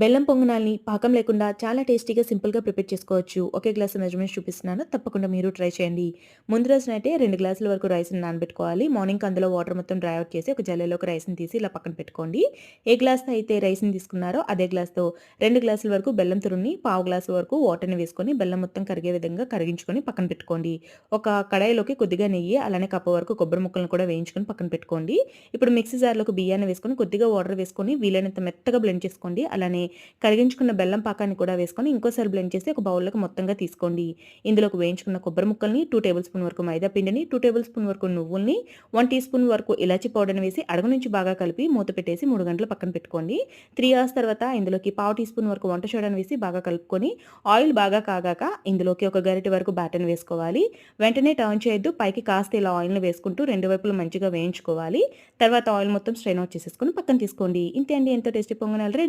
బెల్లం పొంగనాల్ని పాకం లేకుండా చాలా టేస్టీగా సింపుల్గా ప్రిపేర్ చేసుకోవచ్చు. ఒకే గ్లాస్ మెజర్మెంట్స్ చూపిస్తున్నాను. తప్పకుండా మీరు ట్రై చేయండి. ముందు రోజునైతే రెండు గ్లాసుల వరకు రైస్ని నానబెట్టుకోవాలి. మార్నింగ్ అందులో వాటర్ మొత్తం డ్రై అవుట్ చేసి ఒక జల్లెలోకి రైస్ని తీసి ఇలా పక్కన పెట్టుకోండి. ఏ గ్లాస్తో అయితే రైస్ని తీసుకున్నారో అదే గ్లాస్తో రెండు గ్లాసుల వరకు బెల్లం తురుని పావు గ్లాసు వరకు వాటర్ని వేసుకొని బెల్లం మొత్తం కరిగే విధంగా కరిగించుకొని పక్కన పెట్టుకోండి. ఒక కడాయిలోకి కొద్దిగా నెయ్యి అలానే కప్ప వరకు కొబ్బరి ముక్కలను కూడా వేయించుకొని పక్కన పెట్టుకోండి. ఇప్పుడు మిక్సీ జార్లోకి బియ్యాన్ని వేసుకొని కొద్దిగా వాటర్ వేసుకొని వీలైనంత మెత్తగా బ్లెండ్ చేసుకోండి. అలానే కరిగించుకున్న బెల్లం పాకాన్ని కూడా వేసుకొని ఇంకోసారి బ్లెండ్ చేసి ఒక బౌల్లోకి మొత్తంగా తీసుకోండి. ఇందులోకి వేయించుకున్న కొబ్బరి ముక్కల్ని టూ టేబుల్ స్పూన్ వరకు మైదా పిండిని టూ టేబుల్ స్పూన్ వరకు నువ్వుల్ని వన్ టీ స్పూన్ వరకు ఇలాచి పౌడర్ని వేసి అడుగు నుంచి బాగా కలిపి మూత పెట్టేసి మూడు గంటలు పక్కన పెట్టుకోండి. త్రీ అవర్స్ తర్వాత ఇందులోకి పావు టీ స్పూన్ వరకు వంట సోడాని వేసి బాగా కలుపుకొని ఆయిల్ బాగా కాగాక ఇందులోకి ఒక గరిటె వరకు బ్యాటర్ని వేసుకోవాలి. వెంటనే టర్న్ చేయొద్దు పైకి కాస్త ఇలా ఆయిల్ని వేసుకుంటూ రెండు వైపులు మంచిగా వేయించుకోవాలి. తర్వాత ఆయిల్ మొత్తం స్ట్రెయిన్ అవుట్ చేసేసుకొని పక్కన తీసుకోండి. ఇంతే అండి ఎంతో టేస్టీ పొంగనాలు రెడీ.